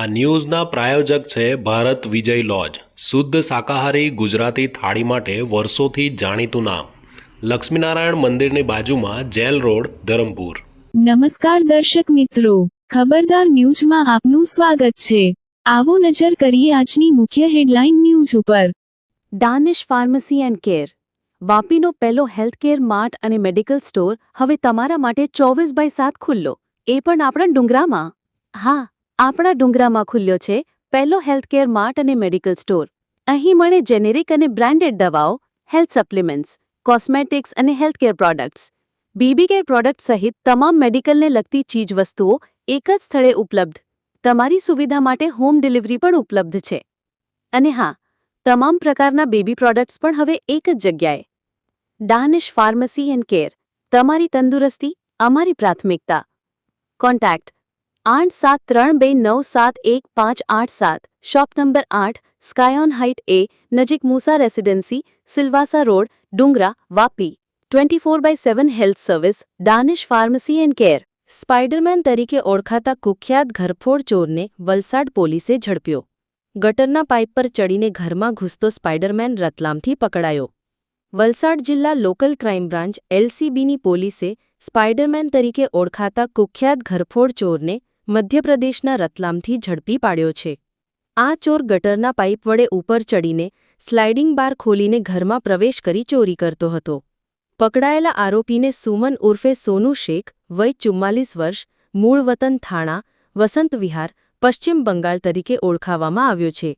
આ ન્યૂઝના પ્રાયોજક છે ભારત વિજય લોજ. શુદ્ધ શાકાહારી ગુજરાતી થાળી માટે વર્ષોથી જાણીતું નામ. લક્ષ્મીનારાયણ મંદિરની બાજુમાં જેલ રોડ ધરમપુર. નમસ્કાર દર્શક મિત્રો. ખબરદાર ન્યૂઝમાં આપનું સ્વાગત છે. આવો નજર કરીએ આજની મુખ્ય હેડલાઇન ન્યૂઝ ઉપર. Danish pharmacy and care. વાપીનો પહેલો હેલ્થકેર માર્ટ અને મેડિકલ સ્ટોર હવે તમારા માટે ચોવીસ બાય સાત ખુલ્લો. એ પણ આપણા ડુંગરામાં? હા આપણા ડુંગરામાં ખુલ્યો છે પહેલો હેલ્થકેર માર્ટ અને મેડિકલ સ્ટોર. અહીં મળે જેનેરિક અને બ્રાન્ડેડ દવાઓ, હેલ્થ સપ્લિમેન્ટ્સ, કોસ્મેટિક્સ અને healthcare products. BB care product સહિત તમામ મેડિકલને લગતી ચીજવસ્તુઓ એક જ સ્થળે ઉપલબ્ધ. તમારી સુવિધા માટે હોમ ડિલિવરી પણ ઉપલબ્ધ છે. અને હા, તમામ પ્રકારના બેબી પ્રોડક્ટ્સ પણ હવે એક જ જગ્યાએ. ડાનિશ ફાર્મસી એન્ડ કેર, તમારી તંદુરસ્તી, અમારી પ્રાથમિકતા. કોન્ટેક્ટ આઠ સાત ત્રણ બે નવ સાત એક પાંચ આઠ સાત. શોપ નંબર આઠ સ્કાયોન હાઇટ એ નજીક મૂસા residency, Silvassa road, Dungra, Vapi. Twenty four by seven health service, Danish pharmacy and care. Spiderman તરીકે ઓળખાતા કુખ્યાત ઘરફોડ ચોરને વલસાડ પોલીસે ઝડપ્યો. ગટરના પાઇપ પર ચડીને ઘરમાં ઘૂસતો સ્પાઇડરમેન રતલામથી પકડાયો. વલસાડ જિલ્લા લોકલ ક્રાઇમ બ્રાન્ચ એલસીબીની પોલીસે સ્પાઇડરમેન તરીકે ઓળખાતા કુખ્યાત ઘરફોડ ચોરને મધ્યપ્રદેશના રતલામથી ઝડપી પાડ્યો છે. આ ચોર ગટરના પાઇપ વડે ઉપર ચડીને સ્લાઇડિંગ બાર ખોલીને ઘરમાં પ્રવેશ કરી ચોરી કરતો હતો. પકડાયેલા આરોપીને સુમન ઉર્ફે સોનુ શેખ, વય ચુમ્માલીસ વર્ષ, મૂળ વતન થાણા, વસંત વિહાર, પશ્ચિમ બંગાળ તરીકે ઓળખાવામાં આવ્યો છે.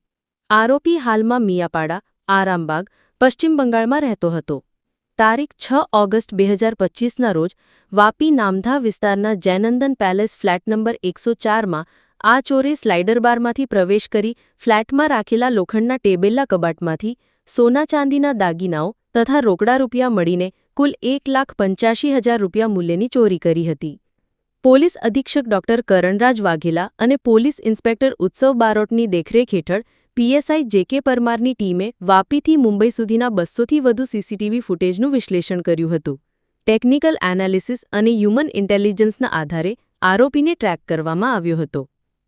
આરોપી હાલમાં મિયાપાડા, આરામબાગ, પશ્ચિમ બંગાળમાં રહેતો હતો. તારીખ છ ઓગસ્ટ બે હજાર પચીસના રોજ વાપી નામધા વિસ્તારના જયનંદન પેલેસ ફ્લેટ નંબર એકસો ચારમાં આ ચોરે સ્લાઇડર બારમાંથી પ્રવેશ કરી ફ્લેટમાં રાખેલા લોખંડના ટેબેલા કબાટમાંથી સોના ચાંદીના દાગીનાઓ તથા રોકડા રૂપિયા મળીને કુલ એક લાખ પંચ્યાસી હજાર રૂપિયા મૂલ્યની ચોરી કરી હતી. પોલીસ અધિક્ષક ડોક્ટર કરણરાજ વાઘેલા અને પોલીસ ઇન્સ્પેક્ટર ઉત્સવ બારોટની દેખરેખ હેઠળ પીએસઆઈ જેકે પરમારની ટીમે વાપીથી મુંબઈ સુધીના બસ્સોથી વધુ સીસીટીવી ફૂટેજનું વિશ્લેષણ કર્યું હતું. ટેકનિકલ એનાલિસિસ અને હ્યુમન ઇન્ટેલિજન્સના આધારે આરોપીને ટ્રેક કરવામાં આવ્યો હતો.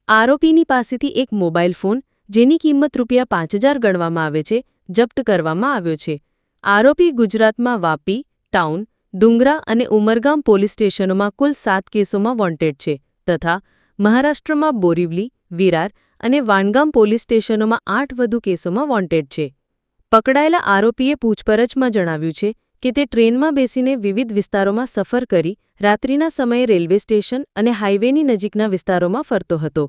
આરોપીની પાસેથી એક મોબાઈલ ફોન, જેની કિંમત રૂપિયા પાંચ ગણવામાં આવે છે, જપ્ત કરવામાં આવ્યો છે. આરોપી ગુજરાતમાં વાપી, ટાઉન, ડુંગરા અને ઉમરગામ પોલીસ સ્ટેશનોમાં કુલ સાત કેસોમાં વોન્ટેડ છે, તથા મહારાષ્ટ્રમાં બોરીવલી, વિરાર અને વાણગામ પોલીસ સ્ટેશનોમાં આઠ વધુ કેસોમાં વોન્ટેડ છે. પકડાયેલા આરોપીએ પૂછપરછમાં જણાવ્યું છે કે તે ટ્રેનમાં બેસીને વિવિધ વિસ્તારોમાં સફર કરી રાત્રિના સમયે રેલવે સ્ટેશન અને હાઇવેની નજીકના વિસ્તારોમાં ફરતો હતો.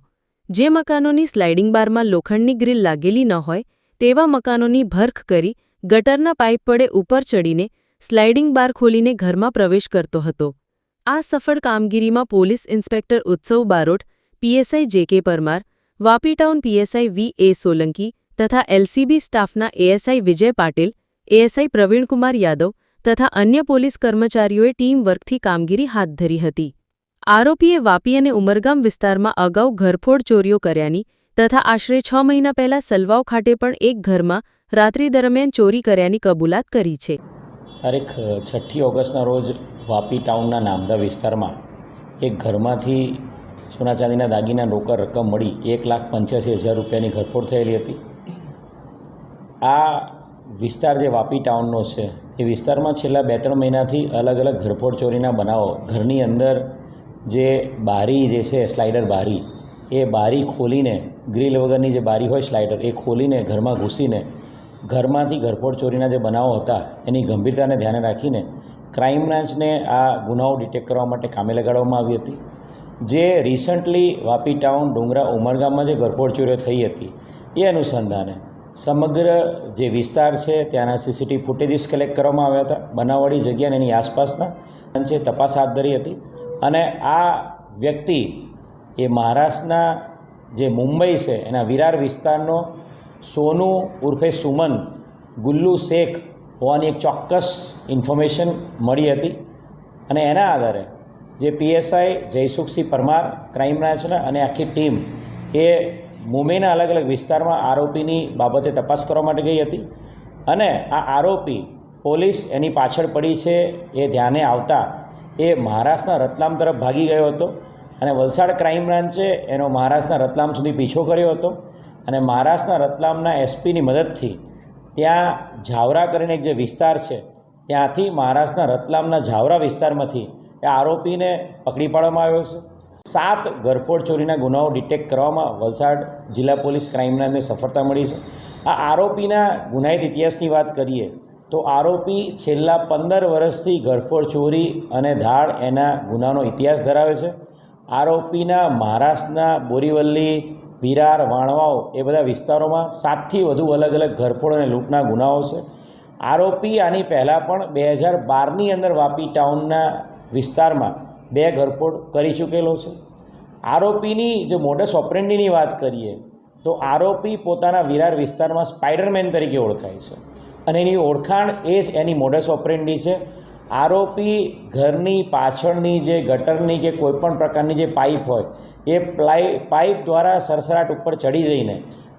જે મકાનોની સ્લાઇડિંગ બારમાં લોખંડની ગ્રીલ લાગેલી ન હોય, તેવા મકાનોની ભરખ કરી ગટરના પાઇપ વડે ઉપર ચડીને સ્લાઇડિંગ બાર ખોલીને ઘરમાં પ્રવેશ કરતો હતો. આ સફળ કામગીરીમાં પોલીસ ઇન્સ્પેક્ટર ઉત્સવ Barot, PSI J K Parmar Vapi town PSI V A Solanki તથા એલસીબી સ્ટાફના એએસઆઈ વિજય પાટીલ એએસઆઈ પ્રવીણકુમાર યાદવ તથા અન્ય પોલીસ કર્મચારીઓએ ટીમ વર્કથી કામગીરી હાથ ધરી હતી. આરોપીએ વાપી અને ઉમરગામ વિસ્તારમાં અગાઉ ઘરફોડ ચોરીઓ કર્યાની તથા આશરે છ મહિના પહેલા સલવાવ ખાતે પણ એક ઘરમાં રાત્રિ દરમિયાન ચોરી કર્યાની કબૂલાત કરી છે. તારીખ છઠ્ઠી ઓગસ્ટના રોજ વાપી ટાઉનના નામદા વિસ્તારમાં એક ઘરમાંથી સોના ચાંદીના દાગીના રોકડ રકમ મળી એક લાખ પંચ્યાસી હજાર રૂપિયાની ઘરફોડ થયેલી હતી. આ વિસ્તાર જે વાપી ટાઉનનો છે, એ વિસ્તારમાં છેલ્લા બે ત્રણ મહિનાથી અલગ અલગ ઘરફોડ ચોરીના બનાવો. ઘરની અંદર જે બારી જે છે, સ્લાઇડર બારી, એ બારી ખોલીને, ગ્રીલ વગરની જે બારી હોય સ્લાઇડર, એ ખોલીને ઘરમાં ઘૂસીને, ઘરમાંથી ઘરફોડ ચોરીના જે બનાવો હતા, એની ગંભીરતાને ધ્યાને રાખીને, ક્રાઇમ બ્રાન્ચને આ ગુનાઓ ડિટેક્ટ કરવા માટે કામે લગાડવામાં આવી હતી. જે રિસન્ટલી વાપી ટાઉન ડુંગરા ઉમરગામમાં જે ઘરફોડ ચોરીઓ થઈ હતી, એ અનુસંધાને સમગ્ર જે વિસ્તાર છે ત્યાંના સીસીટીવી ફૂટેજીસ કલેક્ટ કરવામાં આવ્યા હતા. બનાવવાળી જગ્યા અને એની આસપાસના છે તપાસ હાથ ધરી હતી. અને આ વ્યક્તિ એ મહારાષ્ટ્રના જે મુંબઈ છે, એના વિરાર વિસ્તારનો સોનુ ઉર્ફે સુમન, ગુલ્લુ શેખ હોવાની એક ચોક્કસ ઇન્ફોર્મેશન મળી હતી. અને એના આધારે જે પીએસઆઈ જયસુખસિંહ પરમાર ક્રાઇમ બ્રાન્ચના અને આખી ટીમ એ મુંબઈના અલગ અલગ વિસ્તારમાં આરોપીની બાબતે તપાસ કરવા માટે ગઈ હતી. અને આ આરોપી પોલીસ એની પાછળ પડી છે એ ધ્યાને આવતા એ મહારાષ્ટ્રના રતલામ તરફ ભાગી ગયો હતો અને વલસાડ ક્રાઇમ બ્રાન્ચે એનો મહારાષ્ટ્રના રતલામ સુધી પીછો કર્યો હતો. અને મહારાષ્ટ્રના રતલામના એસપીની મદદથી ત્યાં ઝાવરા કરીને એક જે વિસ્તાર છે, ત્યાંથી મહારાષ્ટ્રના રતલામના ઝાવરા વિસ્તારમાંથી એ આરોપીને પકડી પાડવામાં આવ્યો છે. સાત ઘરફોડ ચોરીના ગુનાઓ ડિટેક્ટ કરવામાં વલસાડ જિલ્લા પોલીસ ક્રાઇમ સફળતા મળી છે. આ આરોપીના ગુનાહિત ઇતિહાસની વાત કરીએ તો આરોપી છેલ્લા પંદર વર્ષથી ઘરફોડ ચોરી અને ધાડ એના ગુનાનો ઇતિહાસ ધરાવે છે. આરોપીના મહારાષ્ટ્રના બોરીવલ્લી, વિરાર વાણવાઓ એ બધા વિસ્તારોમાં સાતથી વધુ અલગ અલગ ઘરફોડ અને લૂંટના ગુનાઓ છે. આરોપી આની પહેલાં પણ બે હજાર બારની અંદર વાપી ટાઉનના વિસ્તારમાં બે ઘરફોડ કરી ચૂકેલો છે. આરોપીની જો મોડસ ઓપરેન્ડીની વાત કરીએ, તો આરોપી પોતાના વિરાર વિસ્તારમાં સ્પાઇડરમેન તરીકે ઓળખાય છે. અને એની ઓળખાણ એ જ એની મોડસ ઓપરેન્ડી છે. આરોપી ઘરની પાછળની જે ગટરની કે કોઈપણ પ્રકારની જે પાઇપ હોય, એ પ્લાઈ પાઇપ દ્વારા સરસરાટ ઉપર ચડી જઈને,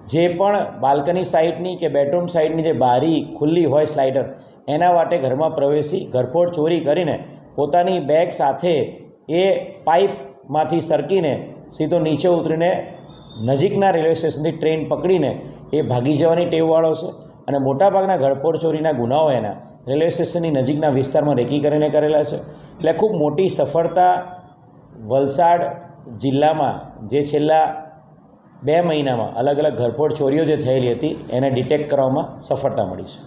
જે પણ બાલ્કની સાઈડની કે બેડરૂમ સાઈડની જે બારી ખુલ્લી હોય સ્લાઇડર એના માટે ઘરમાં પ્રવેશી ઘરફોડ ચોરી કરીને પોતાની બેગ સાથે એ પાઇપમાંથી સરકીને સીધો નીચે ઉતરીને નજીકના રેલવે સ્ટેશનથી ટ્રેન પકડીને એ ભાગી જવાની ટેવવાળો છે અને મોટાભાગના ઘડપોડ ચોરીના ગુનાઓ એના રેલવે સ્ટેશનની નજીકના વિસ્તારમાં રેકી કરીને કરેલા છે. એટલે ખૂબ મોટી સફળતા વલસાડ જિલ્લામાં જે છેલ્લા બે મહિનામાં અલગ અલગ ઘરફોડ ચોરીઓ જે થયેલી હતી, એને ડિટેક્ટ કરવામાં સફળતા મળી છે.